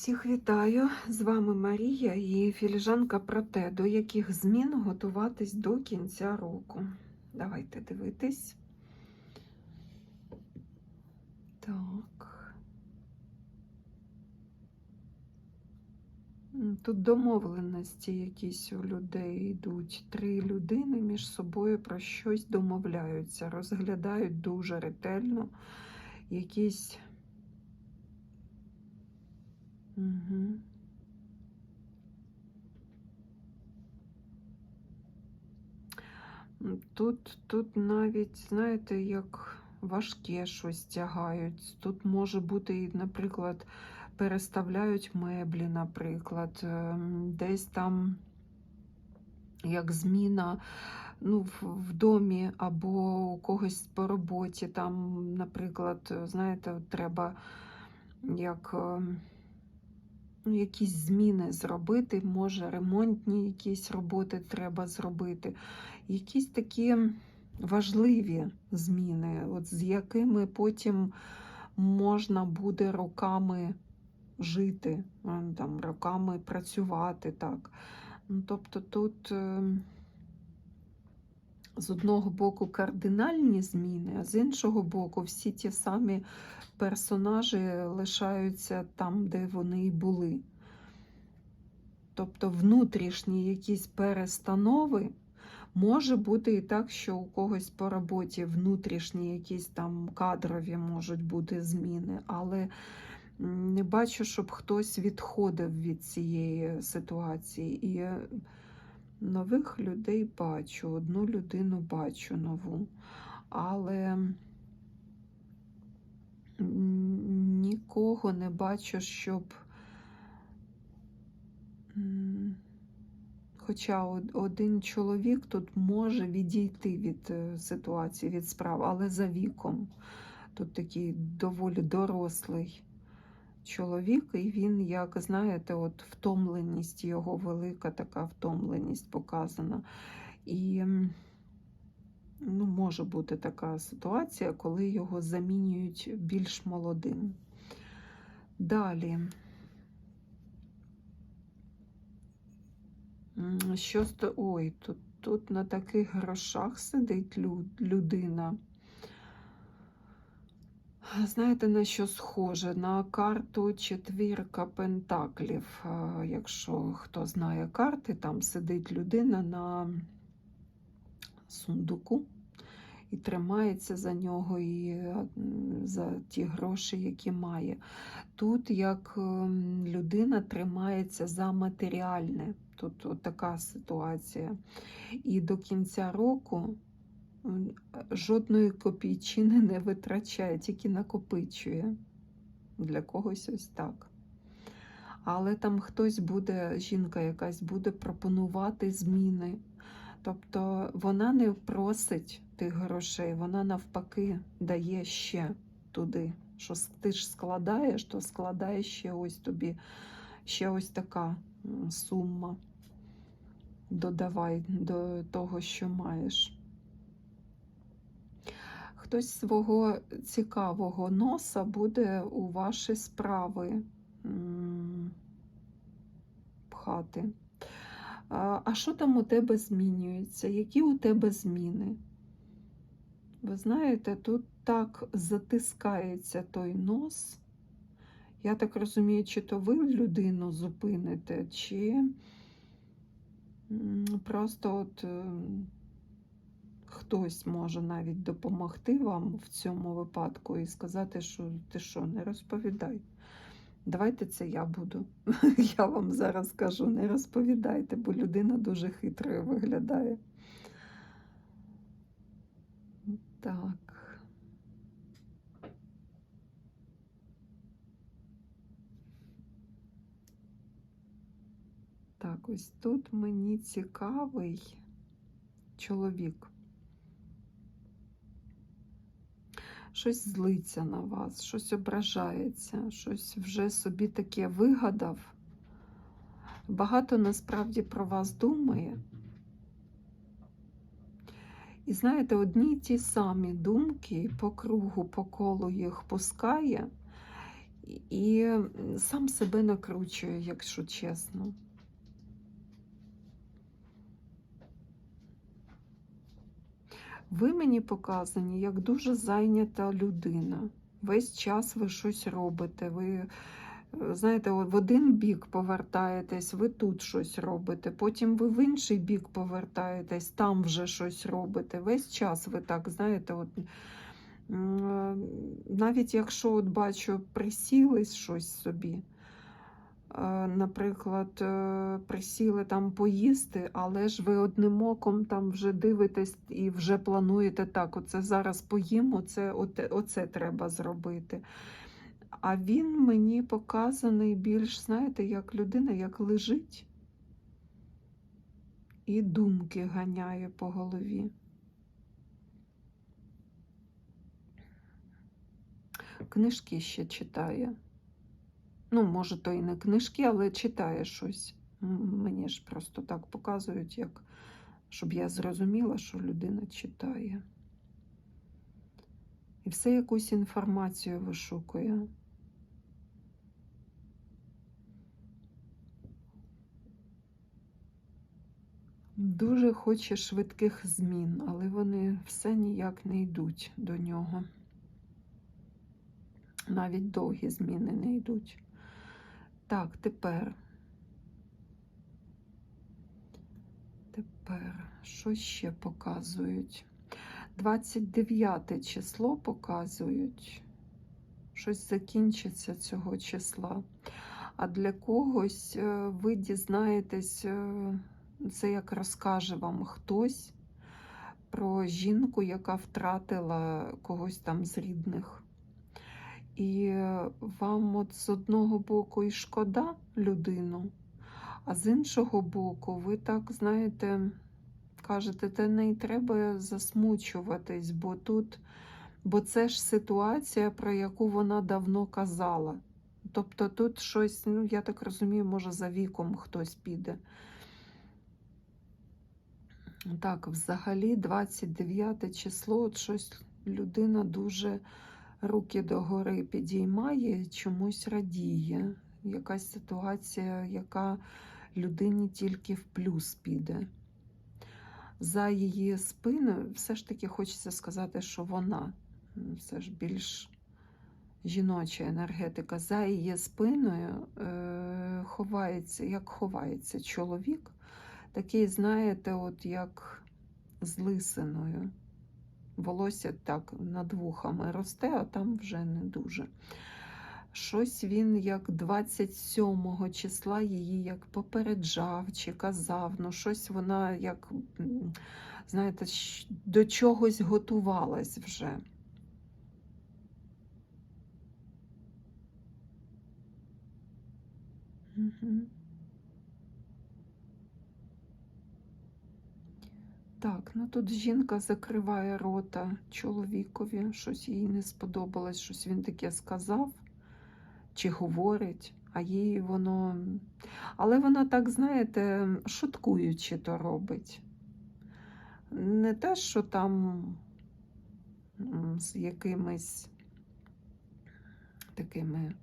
Всіх вітаю! З вами Марія і філіжанка про те, до яких змін готуватись до кінця року. Давайте дивитись. Так. Тут домовленості якісь у людей йдуть. Три людини між собою про щось домовляються, розглядають дуже ретельно якісь. Тут, тут навіть, знаєте, як важке щось тягають. Тут може бути, наприклад, переставляють меблі, наприклад, ем, десь там як зміна ну, в, в домі або у когось по роботі. Там, наприклад, знаєте, треба як. Ем, ну, якісь зміни зробити, може ремонтні якісь роботи треба зробити. Якісь такі важливі зміни, от з якими потім можна буде роками жити, там, роками працювати. Так. Ну, тобто тут е, з одного боку кардинальні зміни, а з іншого боку, всі ті самі персонажі лишаються там, де вони і були. Тобто внутрішні якісь перестанови. Може бути і так, що у когось по роботі внутрішні якісь там кадрові можуть бути зміни, але не бачу, щоб хтось відходив від цієї ситуації. І нових людей бачу, одну людину бачу нову. Але нікого не бачу, щоб. Хоча один чоловік тут може відійти від е, ситуації, від справ, але за віком. Тут такий доволі дорослий чоловік, і він, як знаєте, от втомленість його велика така втомленість показана. І ну, може бути така ситуація, коли його замінюють більш молодим. Далі. Що. Ой, тут, тут на таких грошах сидить лю- людина. Знаєте, на що схоже? На карту четвірка пентаклів. Якщо хто знає карти, там сидить людина на сундуку і тримається за нього і за ті гроші, які має. Тут як ем, людина тримається за матеріальне. Тут така ситуація. І до кінця року жодної копійчини не витрачає, тільки накопичує. Для когось ось так. Але там хтось буде, жінка якась буде пропонувати зміни. Тобто вона не просить тих грошей, вона навпаки дає ще туди. Що ти ж складаєш, то складає ще ось тобі, ще ось така сума. Додавай до того, що маєш. Хтось свого цікавого носа буде у ваші справи пхати. А що там у тебе змінюється? Які у тебе зміни? Ви знаєте, тут так затискається той нос. Я так розумію, чи то ви людину зупините, чи просто от е, хтось може навіть допомогти вам в цьому випадку і сказати, що ти що, не розповідай. Давайте це я буду. Я вам зараз кажу, не розповідайте, бо людина дуже хитрою виглядає. Так. Так, ось тут мені цікавий чоловік. Щось злиться на вас, щось ображається, щось вже собі таке вигадав. Багато насправді про вас думає. І знаєте, одні й ті самі думки по кругу, по колу їх пускає, і сам себе накручує, якщо чесно. Ви мені показані як дуже зайнята людина. Весь час ви щось робите. Ви е, знаєте, в один бік повертаєтесь, ви тут щось робите. Потім ви в інший бік повертаєтесь, там вже щось робите. Весь час ви так, знаєте, от, е, навіть якщо от бачу, присіли щось собі. Е, Наприклад, е, присіли там поїсти, але ж ви одним оком там вже дивитесь і вже плануєте так, оце зараз поїм, оце, оте, оце треба зробити. А він мені показаний більш, знаєте, як людина, як лежить і думки ганяє по голові. Книжки ще читає. Ну, може, то і не книжки, але читає щось. Мені ж просто так показують, як, щоб я зрозуміла, що людина читає. І все якусь інформацію вишукує. Дуже хоче швидких змін, але вони все ніяк не йдуть до нього. Навіть довгі зміни не йдуть. Так, тепер. Тепер, що ще показують? 29 число показують. Щось закінчиться цього числа. А для когось е, ви дізнаєтесь, е, це як розкаже вам хтось про жінку, яка втратила когось там з рідних. І вам от з одного боку і шкода людину, а з іншого боку, ви так, знаєте, кажете, та не треба засмучуватись, бо тут, бо це ж ситуація, про яку вона давно казала. Тобто тут щось, ну, я так розумію, може, за віком хтось піде. Так, взагалі, 29 число, от щось людина дуже руки догори підіймає, чомусь радіє. Якась ситуація, яка людині тільки в плюс піде. За її спиною, все ж таки хочеться сказати, що вона все ж більш жіноча енергетика. За її спиною е, ховається, як ховається чоловік, такий, знаєте, от як з лисиною волосся так над вухами росте, а там вже не дуже. Щось він як 27 числа її як попереджав чи казав, ну щось вона як, знаєте, до чогось готувалась вже. Угу. Так, ну тут жінка закриває рота чоловікові, щось їй не сподобалось, щось він таке сказав чи говорить, а їй воно. Але вона так, знаєте, шуткуючи то робить. Не те, що там з якимись такими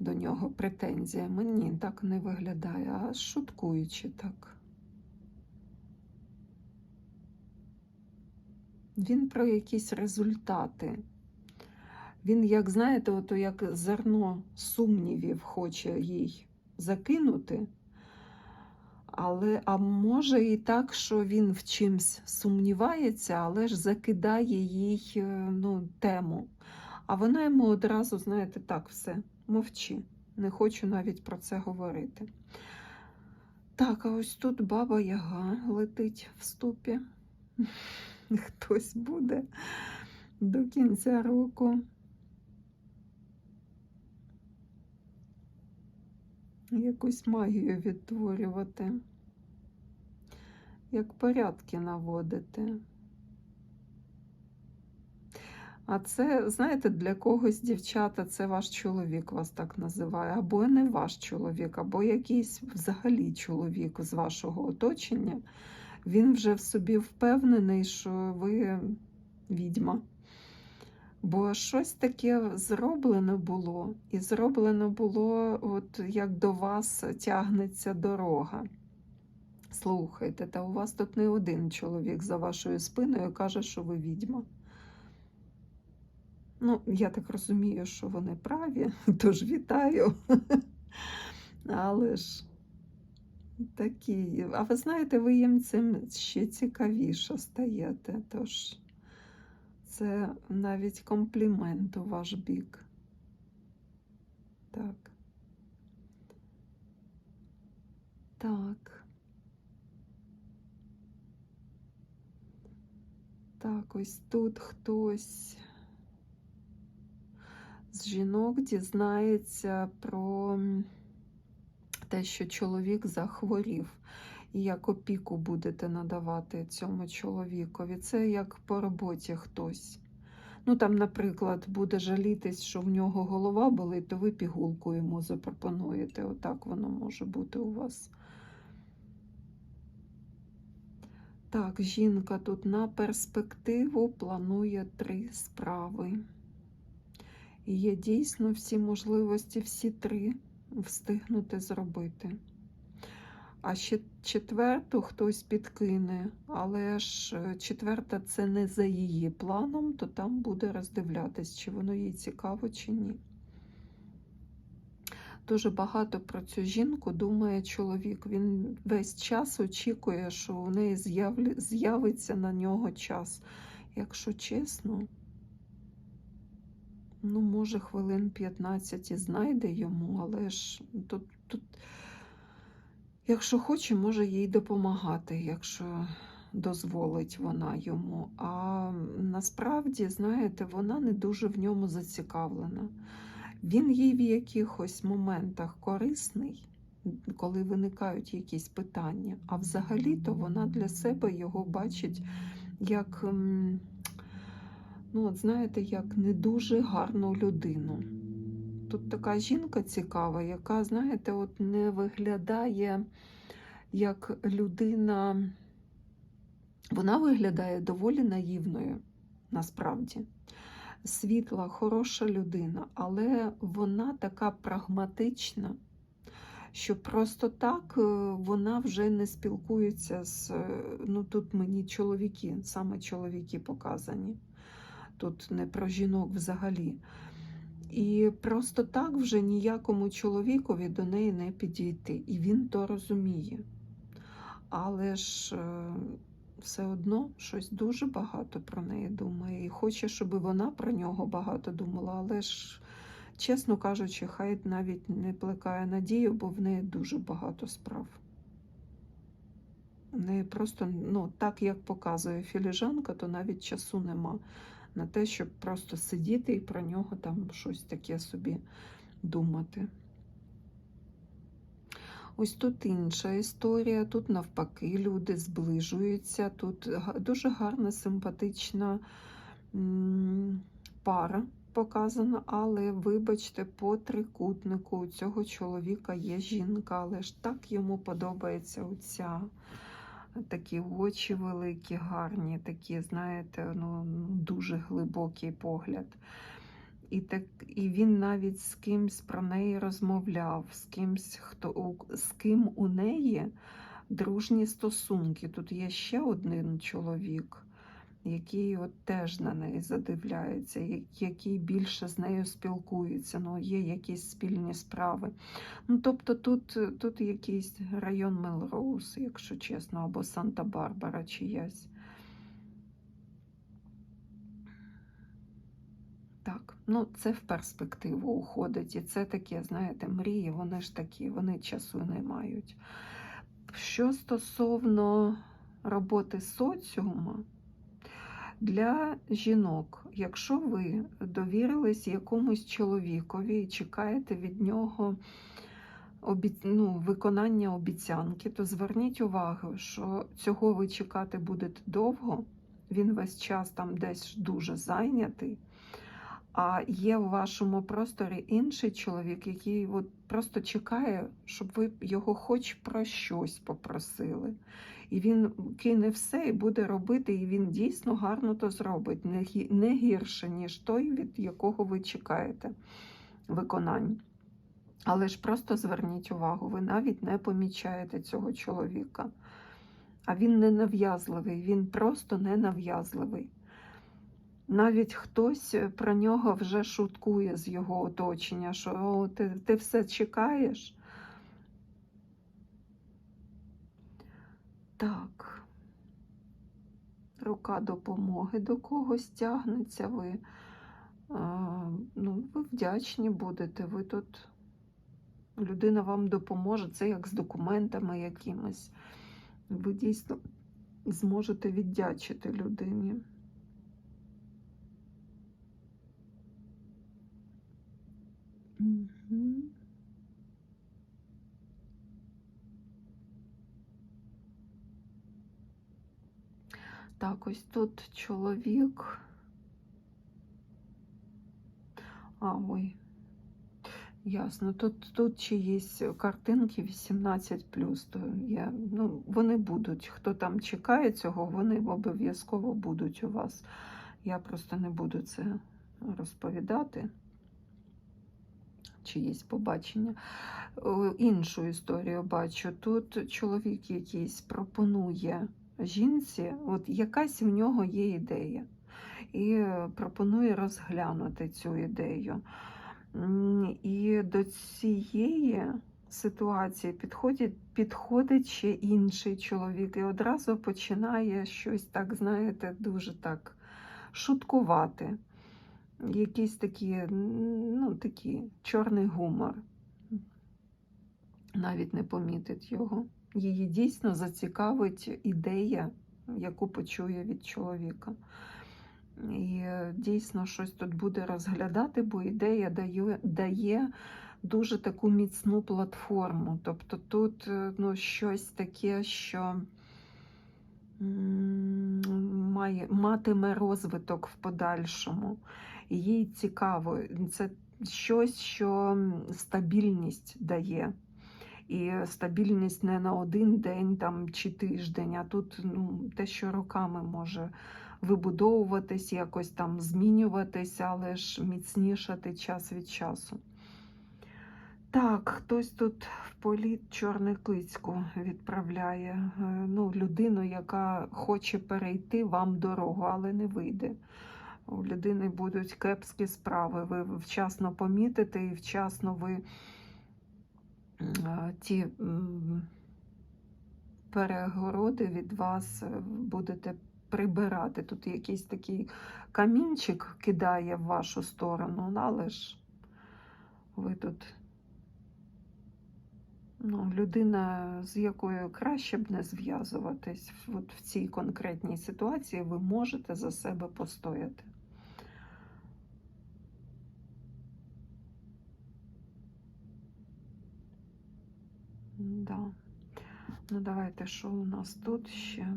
до нього претензіями. Ні, так не виглядає, а шуткуючи так. Він про якісь результати. Він, як знаєте, ото як зерно сумнівів хоче їй закинути. Але, а може і так, що він в чимсь сумнівається, але ж закидає їй е, ну, тему. А вона йому одразу, знаєте, так, все, мовчи. Не хочу навіть про це говорити. Так, а ось тут баба Яга летить в ступі. хтось буде до кінця року. Якусь магію відтворювати, як порядки наводити. А це, знаєте, для когось, дівчата, це ваш чоловік вас так називає, або не ваш чоловік, або якийсь взагалі чоловік з вашого оточення він вже в собі впевнений, що ви відьма. Бо щось таке зроблено було, і зроблено було, от як до вас тягнеться дорога. Слухайте, та у вас тут не один чоловік за вашою спиною каже, що ви відьма. Ну, я так розумію, що вони праві, тож вітаю. Але ж такі. А ви знаєте, ви їм цим ще цікавіше стаєте. Тож це навіть комплімент у ваш бік. Так. Так. Так, ось тут хтось з жінок дізнається про те, що чоловік захворів, і як опіку будете надавати цьому чоловікові. Це як по роботі хтось. Ну, там, наприклад, буде жалітись, що в нього голова болить, то ви пігулку йому запропонуєте. Отак воно може бути у вас. Так, жінка тут на перспективу планує три справи. І є дійсно всі можливості, всі три встигнути зробити. А ще четверту хтось підкине, але ж е, четверта це не за її планом, то там буде роздивлятись, чи воно їй цікаво, чи ні. Дуже багато про цю жінку думає чоловік. Він весь час очікує, що у неї з'явиться на нього час. Якщо чесно, ну, може, хвилин 15 і знайде йому, але ж тут, тут якщо хоче, може їй допомагати, якщо дозволить вона йому. А насправді, знаєте, вона не дуже в ньому зацікавлена. Він їй в якихось моментах корисний, коли виникають якісь питання, а взагалі-то вона для себе його бачить як, ну, от знаєте, як не дуже гарну людину. Тут така жінка цікава, яка, знаєте, от не виглядає як людина. Вона виглядає доволі наївною, насправді. Світла, хороша людина, але вона така прагматична, що просто так е, вона вже не спілкується з. е, Ну тут мені чоловіки, саме чоловіки показані. Тут не про жінок взагалі. І просто так вже ніякому чоловікові до неї не підійти. І він то розуміє. Але ж е, все одно щось дуже багато про неї думає. І хоче, щоб вона про нього багато думала. Але ж, чесно кажучи, хай навіть не плекає надію, бо в неї дуже багато справ. В неї просто, ну, так як показує філіжанка, то навіть часу нема на те, щоб просто сидіти і про нього там щось таке собі думати. Ось тут інша історія. Тут навпаки люди зближуються. Тут дуже гарна, симпатична пара показана, але вибачте, по трикутнику у цього чоловіка є жінка, але ж так йому подобається оця. Такі очі великі, гарні, такі, знаєте, ну, дуже глибокий погляд. І, так, і він навіть з кимсь про неї розмовляв, з кимсь, хто з ким у неї дружні стосунки. Тут є ще один чоловік, який от теж на неї задивляється, який більше з нею спілкується, ну, є якісь спільні справи. Ну, тобто тут, тут якийсь район Мелроуз, якщо чесно, або Санта-Барбара чиясь. Так, ну це в перспективу уходить. І це таке, знаєте, мрії, вони ж такі, вони часу не мають. Що стосовно роботи соціума, для жінок, якщо ви довірились якомусь чоловікові і чекаєте від нього обі... ну, виконання обіцянки, то зверніть увагу, що цього ви чекати будете довго, він весь час там десь дуже зайнятий. А є в вашому просторі інший чоловік, який от просто чекає, щоб ви його хоч про щось попросили. І він кине все і буде робити, і він дійсно гарно то зробить, не, гірше, ніж той, від якого ви чекаєте виконань. Але ж просто зверніть увагу, ви навіть не помічаєте цього чоловіка. А він не нав'язливий, він просто не нав'язливий. Навіть хтось про нього вже шуткує з його оточення, що О, ти, ти все чекаєш. Так. Рука допомоги до когось тягнеться. Ви, а, ну, ви вдячні будете. Ви тут людина вам допоможе. Це як з документами якимись. Ви дійсно зможете віддячити людині. Так, ось тут чоловік. А, ой. Ясно. Тут, тут чиїсь картинки 18 то я, ну, вони будуть. Хто там чекає цього, вони обов'язково будуть у вас. Я просто не буду це розповідати. Чиїсь побачення. Іншу історію бачу. Тут чоловік якийсь пропонує жінці, от якась в нього є ідея, і е, пропонує розглянути цю ідею. І до цієї ситуації підходить, підходить ще інший чоловік і одразу починає щось так, знаєте, дуже так шуткувати. Якийсь такі, ну, такий чорний гумор. Навіть не помітить його. Її дійсно зацікавить ідея, яку почує від чоловіка. І е, дійсно щось тут буде розглядати, бо ідея дає, дає дуже таку міцну платформу. Тобто тут е, ну, щось таке, що має, матиме розвиток в подальшому. Їй цікаво, це щось, що стабільність дає. І стабільність не на один день там, чи тиждень, а тут ну, те, що роками може вибудовуватись, якось там змінюватись, але ж міцнішати час від часу. Так, хтось тут в політ чорникицьку відправляє е, ну, людину, яка хоче перейти вам дорогу, але не вийде. У людини будуть кепські справи. Ви вчасно помітите і вчасно ви ті перегороди від вас е, будете прибирати. Тут якийсь такий камінчик кидає в вашу сторону, ну, але ж ви тут ну, людина, з якою краще б не зв'язуватись, в цій конкретній ситуації ви можете за себе постояти. Да. Ну, давайте, що у нас тут ще?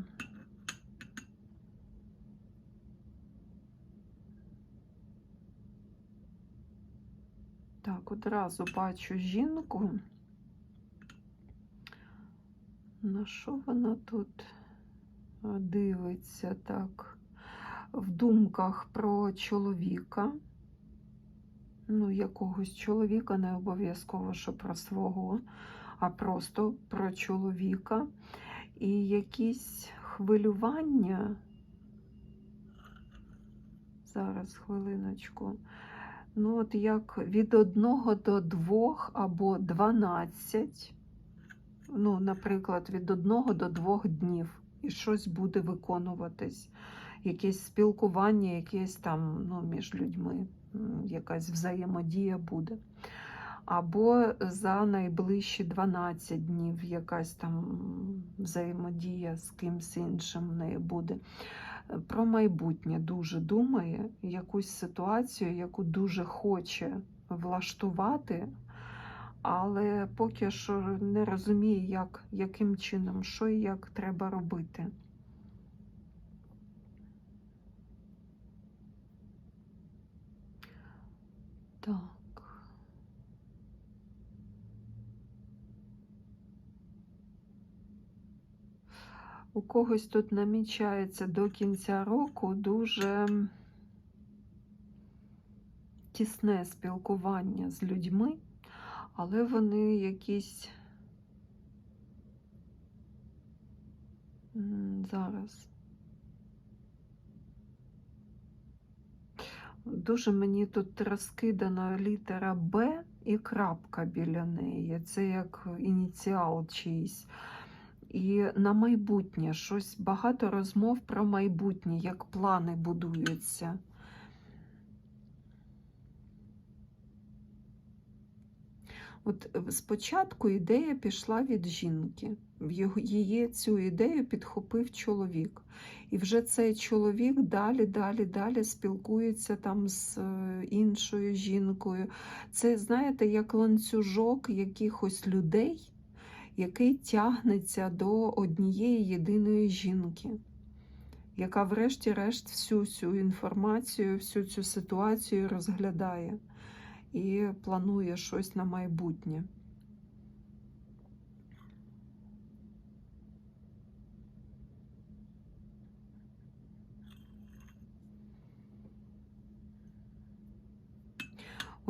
Так, одразу бачу жінку. На що вона тут е, дивиться так? В думках про чоловіка. Ну, якогось чоловіка, не обов'язково, що про свого, а просто про чоловіка. І якісь хвилювання. Зараз хвилиночку. Ну, от як від 1 до 2 або 12, ну, наприклад, від 1 до 2 днів, і щось буде виконуватись. Якесь спілкування, якесь там ну, між людьми, якась взаємодія буде. Або за найближчі 12 днів якась там взаємодія з кимсь іншим в неї буде про майбутнє дуже думає, якусь ситуацію, яку дуже хоче влаштувати, але поки що не розуміє, як, яким чином, що і як треба робити. Так. У когось тут намічається до кінця року дуже тісне спілкування з людьми, але вони якісь зараз. Дуже мені тут розкидана літера Б і крапка біля неї. Це як ініціал чийсь. І на майбутнє щось багато розмов про майбутнє, як плани будуються. От е, спочатку ідея пішла від жінки. Її цю ідею підхопив чоловік. І вже цей чоловік далі, далі, далі спілкується там з е, іншою жінкою. Це, знаєте, як ланцюжок якихось людей, який тягнеться до однієї єдиної жінки, яка, врешті-решт, всю цю інформацію, всю цю ситуацію розглядає і планує щось на майбутнє.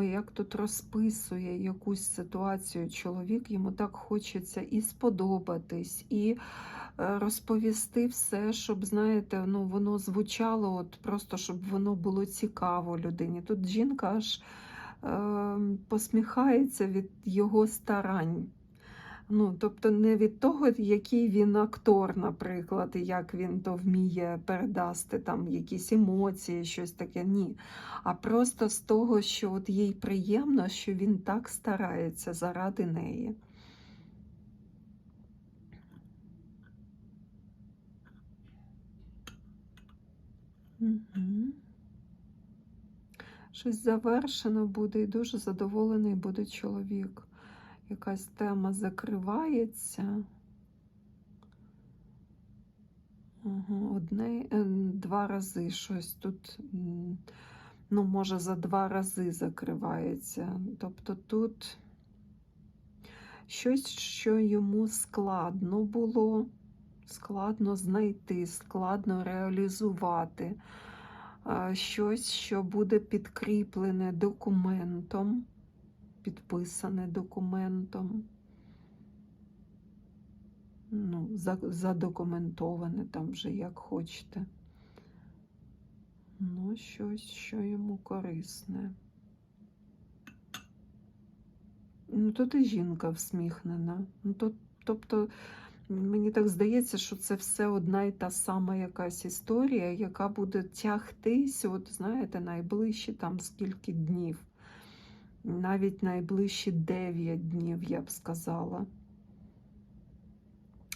Ой, як тут розписує якусь ситуацію чоловік, йому так хочеться і сподобатись, і е, розповісти все, щоб, знаєте, ну, воно звучало, от просто щоб воно було цікаво людині. Тут жінка аж е, посміхається від його старань. Ну, тобто не від того, який він актор, наприклад, і як він то вміє передасти там якісь емоції, щось таке. Ні. А просто з того, що от їй приємно, що він так старається заради неї. Угу. Щось завершено буде і дуже задоволений буде чоловік. Якась тема закривається. Одне, е, два рази щось тут, ну, може, за два рази закривається. Тобто тут щось, що йому складно було, складно знайти, складно реалізувати. Щось, що буде підкріплене документом, підписане документом. Ну, задокументоване там вже як хочете. Ну, щось, що йому корисне. Ну, тут і жінка всміхнена. Ну, то, тобто, мені так здається, що це все одна і та сама якась історія, яка буде тягтись, от знаєте, найближчі там скільки днів. Навіть найближчі 9 днів, я б сказала.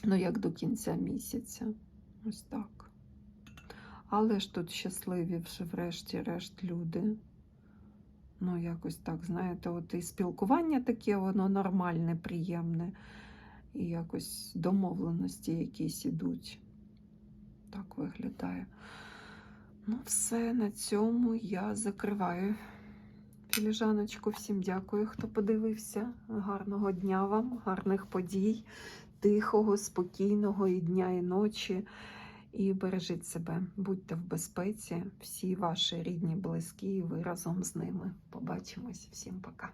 Ну, як до кінця місяця. Ось так. Але ж тут щасливі вже врешті-решт люди. Ну, якось так, знаєте, от і спілкування таке, воно нормальне, приємне. І якось домовленості якісь ідуть. Так виглядає. Ну, все, на цьому я закриваю філіжаночку. Всім дякую, хто подивився. Гарного дня вам, гарних подій, тихого, спокійного і дня, і ночі. І бережіть себе, будьте в безпеці, всі ваші рідні, близькі, і ви разом з ними. Побачимось. Всім пока.